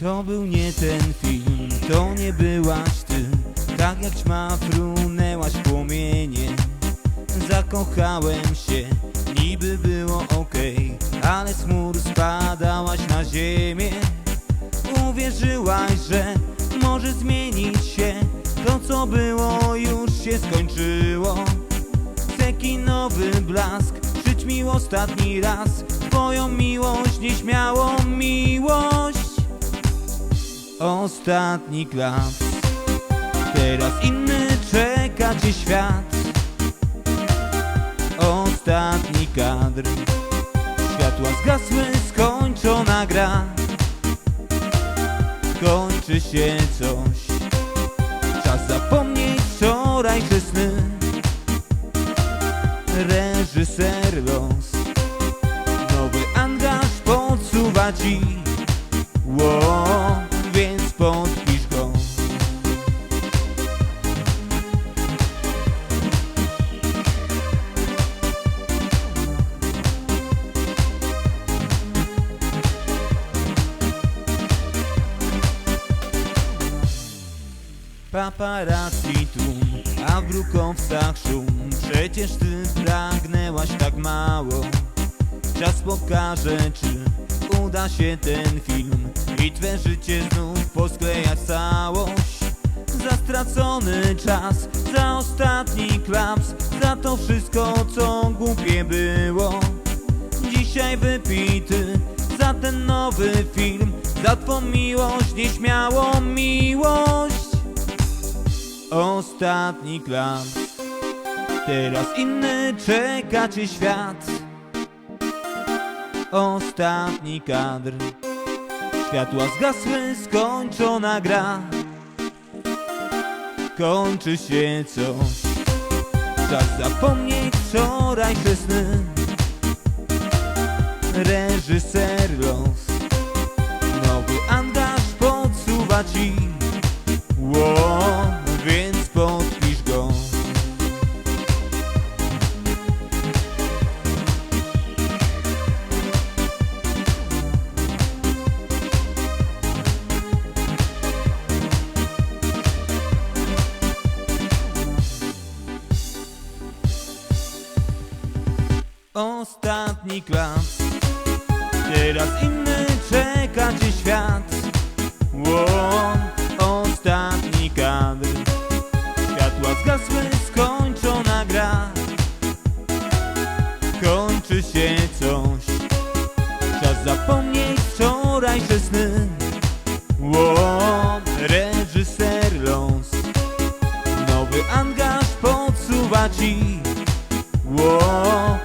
To był nie ten film, to nie byłaś ty. Tak jak ćma frunęłaś w płomienie. Zakochałem się, niby było okej Ale z chmur spadałaś na ziemię. Uwierzyłaś, że może zmienić się. To co było już się skończyło. Taki nowy blask Żyć mi ostatni raz. Twoją miłość, nieśmiałą Ostatni klaps Teraz inny czeka cię świat. Ostatni kadr. Światła zgasły, skończona gra. Kończy się coś. Czas zapomnieć wczorajsze sny. Reżyser los. Nowy angaż podsuwa ci Paparazzi tłum, a w brukowcach szum. Przecież ty pragnęłaś tak mało. Czas pokaże, czy uda się ten film I twe życie znów posklejać całość. Za stracony czas, za ostatni klaps Za to wszystko, co głupie było. Dzisiaj wypity za ten nowy film Za twą miłość, nieśmiałą miłość Ostatni klaps Teraz inny czeka cię świat. Ostatni kadr. Światła zgasły, skończona gra. Kończy się coś. Czas zapomnieć wczorajsze sny. Reżyser los. Nowy angaż podsuwa ci ostatni klas. Teraz inny czeka cię świat. Wow, Ostatni kadr. Światła zgasły, skończona gra. Kończy się coś. Czas zapomnieć wczorajsze sny. Wow, Reżyser los. Nowy angaż podsuwa ci. Wow,